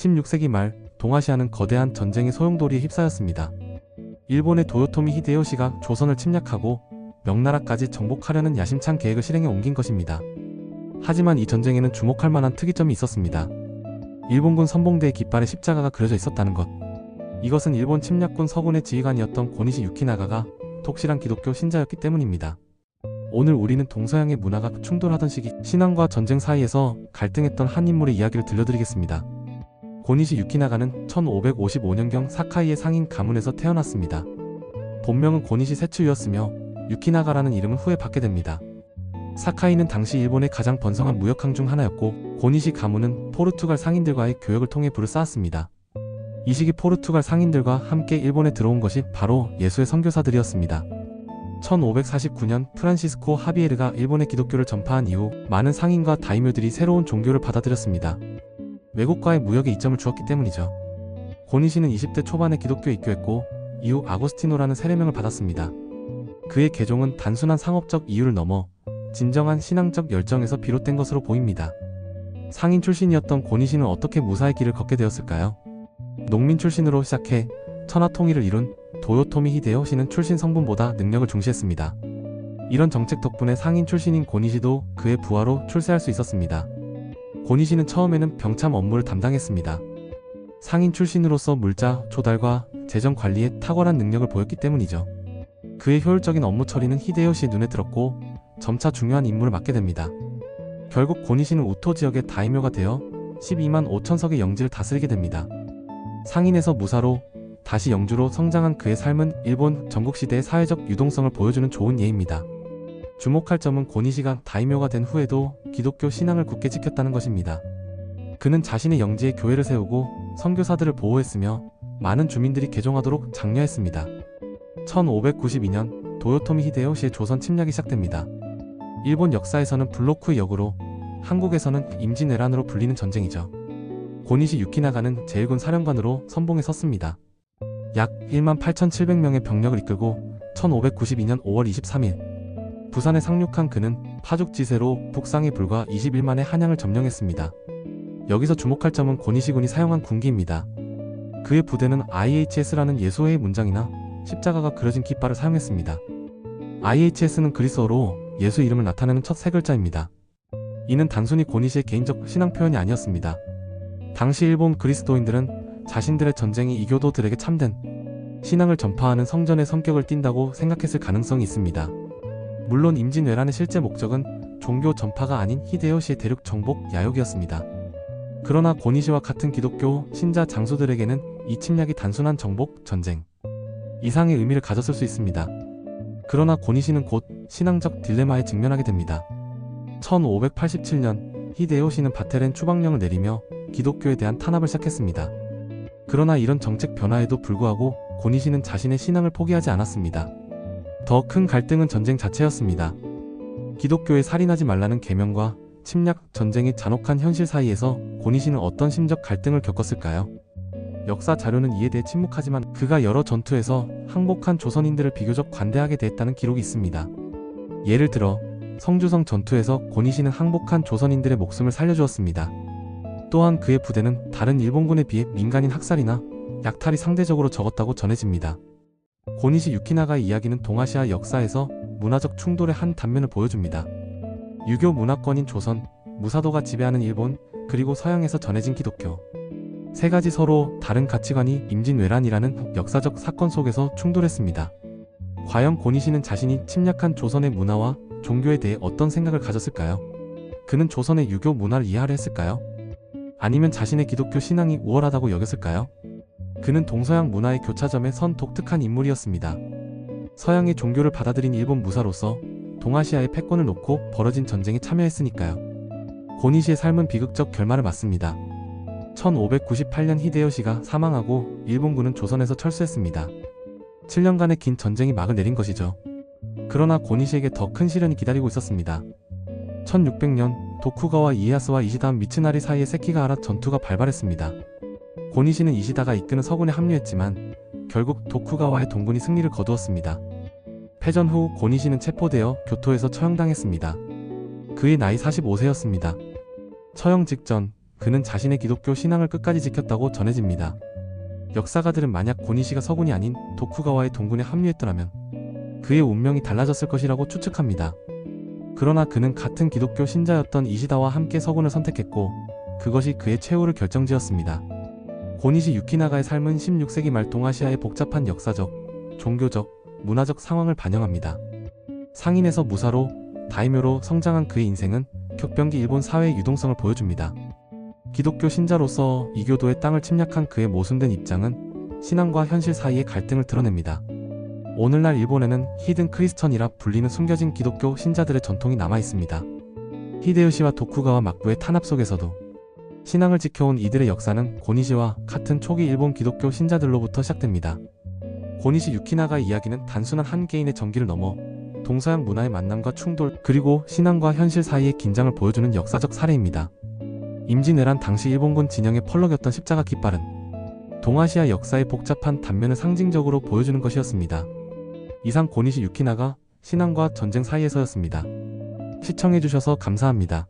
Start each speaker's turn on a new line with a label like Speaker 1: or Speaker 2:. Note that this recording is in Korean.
Speaker 1: 16세기 말 동아시아는 거대한 전쟁의 소용돌이에 휩싸였습니다. 일본의 도요토미 히데요시가 조선을 침략하고 명나라까지 정복하려는 야심찬 계획을 실행에 옮긴 것입니다. 하지만 이 전쟁에는 주목할 만한 특이점이 있었습니다. 일본군 선봉대의 깃발에 십자가가 그려져 있었다는 것. 이것은 일본 침략군 서군의 지휘관이었던 고니시 유키나가가 독실한 기독교 신자였기 때문입니다. 오늘 우리는 동서양의 문화가 충돌하던 시기 신앙과 전쟁 사이에서 갈등했던 한 인물의 이야기를 들려드리겠습니다. 고니시 유키나가는 1555년경 사카이의 상인 가문에서 태어났습니다. 본명은 고니시 세츠유였으며 유키나가라는 이름은 후에 받게 됩니다. 사카이는 당시 일본의 가장 번성한 무역항 중 하나였고 고니시 가문은 포르투갈 상인들과의 교역을 통해 부를 쌓았습니다. 이 시기 포르투갈 상인들과 함께 일본에 들어온 것이 바로 예수의 선교사들이었습니다. 1549년 프란시스코 하비에르가 일본의 기독교를 전파한 이후 많은 상인과 다이묘들이 새로운 종교를 받아들였습니다. 외국과의 무역에 이점을 주었기 때문이죠. 고니시는 20대 초반에 기독교에 입교했고 이후 아고스티노라는 세례명을 받았습니다. 그의 개종은 단순한 상업적 이유를 넘어 진정한 신앙적 열정에서 비롯된 것으로 보입니다. 상인 출신이었던 고니시는 어떻게 무사의 길을 걷게 되었을까요? 농민 출신으로 시작해 천하 통일을 이룬 도요토미 히데요시는 출신 성분보다 능력을 중시했습니다. 이런 정책 덕분에 상인 출신인 고니시도 그의 부하로 출세할 수 있었습니다. 고니시는 처음에는 병참 업무를 담당했습니다. 상인 출신으로서 물자, 조달과 재정 관리에 탁월한 능력을 보였기 때문이죠. 그의 효율적인 업무 처리는 히데요시의 눈에 들었고 점차 중요한 임무를 맡게 됩니다. 결국 고니시는 우토 지역의 다이묘가 되어 12만 5천석의 영지를 다스리게 됩니다. 상인에서 무사로 다시 영주로 성장한 그의 삶은 일본 전국시대의 사회적 유동성을 보여주는 좋은 예입니다. 주목할 점은 고니시가 다이묘가 된 후에도 기독교 신앙을 굳게 지켰다는 것입니다. 그는 자신의 영지에 교회를 세우고 선교사들을 보호했으며 많은 주민들이 개종하도록 장려했습니다. 1592년 도요토미 히데요시의 조선 침략이 시작됩니다. 일본 역사에서는 블로크의 역으로 한국에서는 임진왜란으로 불리는 전쟁이죠. 고니시 유키나가는 제1군 사령관으로 선봉에 섰습니다. 약 1만 8,700명의 병력을 이끌고 1592년 5월 23일 부산에 상륙한 그는 파죽지세로 북상에 불과 21만의 한양을 점령했습니다. 여기서 주목할 점은 고니시군이 사용한 군기입니다. 그의 부대는 IHS라는 예수회의 문장이나 십자가가 그려진 깃발을 사용했습니다. IHS는 그리스어로 예수 이름을 나타내는 첫 세 글자입니다. 이는 단순히 고니시의 개인적 신앙 표현이 아니었습니다. 당시 일본 그리스도인들은 자신들의 전쟁이 이교도들에게 참된 신앙을 전파하는 성전의 성격을 띈다고 생각했을 가능성이 있습니다. 물론 임진왜란의 실제 목적은 종교 전파가 아닌 히데요시의 대륙 정복 야욕이었습니다. 그러나 고니시와 같은 기독교 신자 장수들에게는 이 침략이 단순한 정복 전쟁 이상의 의미를 가졌을 수 있습니다. 그러나 고니시는 곧 신앙적 딜레마에 직면하게 됩니다. 1587년 히데요시는 바테렌 추방령을 내리며 기독교에 대한 탄압을 시작했습니다. 그러나 이런 정책 변화에도 불구하고 고니시는 자신의 신앙을 포기하지 않았습니다. 더 큰 갈등은 전쟁 자체였습니다. 기독교에 살인하지 말라는 계명과 침략 전쟁의 잔혹한 현실 사이에서 고니시는 어떤 심적 갈등을 겪었을까요? 역사 자료는 이에 대해 침묵하지만 그가 여러 전투에서 항복한 조선인들을 비교적 관대하게 대했다는 기록이 있습니다. 예를 들어 성주성 전투에서 고니시는 항복한 조선인들의 목숨을 살려주었습니다. 또한 그의 부대는 다른 일본군에 비해 민간인 학살이나 약탈이 상대적으로 적었다고 전해집니다. 고니시 유키나가의 이야기는 동아시아 역사에서 문화적 충돌의 한 단면을 보여줍니다. 유교 문화권인 조선, 무사도가 지배하는 일본, 그리고 서양에서 전해진 기독교. 세 가지 서로 다른 가치관이 임진왜란이라는 역사적 사건 속에서 충돌했습니다. 과연 고니시는 자신이 침략한 조선의 문화와 종교에 대해 어떤 생각을 가졌을까요? 그는 조선의 유교 문화를 이해하려 했을까요? 아니면 자신의 기독교 신앙이 우월하다고 여겼을까요? 그는 동서양 문화의 교차점에 선 독특한 인물이었습니다. 서양의 종교를 받아들인 일본 무사로서 동아시아의 패권을 놓고 벌어진 전쟁에 참여했으니까요. 고니시의 삶은 비극적 결말을 맞습니다. 1598년 히데요시가 사망하고 일본군은 조선에서 철수했습니다. 7년간의 긴 전쟁이 막을 내린 것이죠. 그러나 고니시에게 더 큰 시련이 기다리고 있었습니다. 1600년 도쿠가와 이에야스와 이시다 미츠나리 사이에 세키가하라 전투가 발발했습니다. 고니시는 이시다가 이끄는 서군에 합류했지만 결국 도쿠가와의 동군이 승리를 거두었습니다. 패전 후 고니시는 체포되어 교토에서 처형당했습니다. 그의 나이 45세였습니다. 처형 직전 그는 자신의 기독교 신앙을 끝까지 지켰다고 전해집니다. 역사가들은 만약 고니시가 서군이 아닌 도쿠가와의 동군에 합류했더라면 그의 운명이 달라졌을 것이라고 추측합니다. 그러나 그는 같은 기독교 신자였던 이시다와 함께 서군을 선택했고 그것이 그의 최후를 결정지었습니다. 고니시 유키나가의 삶은 16세기 말 동아시아의 복잡한 역사적, 종교적, 문화적 상황을 반영합니다. 상인에서 무사로, 다이묘로 성장한 그의 인생은 격변기 일본 사회의 유동성을 보여줍니다. 기독교 신자로서 이교도의 땅을 침략한 그의 모순된 입장은 신앙과 현실 사이의 갈등을 드러냅니다. 오늘날 일본에는 히든 크리스천이라 불리는 숨겨진 기독교 신자들의 전통이 남아 있습니다. 히데요시와 도쿠가와 막부의 탄압 속에서도 신앙을 지켜온 이들의 역사는 고니시와 같은 초기 일본 기독교 신자들로부터 시작됩니다. 고니시 유키나가의 이야기는 단순한 한 개인의 전기를 넘어 동서양 문화의 만남과 충돌 그리고 신앙과 현실 사이의 긴장을 보여주는 역사적 사례입니다. 임진왜란 당시 일본군 진영의 펄럭였던 십자가 깃발은 동아시아 역사의 복잡한 단면을 상징적으로 보여주는 것이었습니다. 이상 고니시 유키나가 신앙과 전쟁 사이에서였습니다. 시청해주셔서 감사합니다.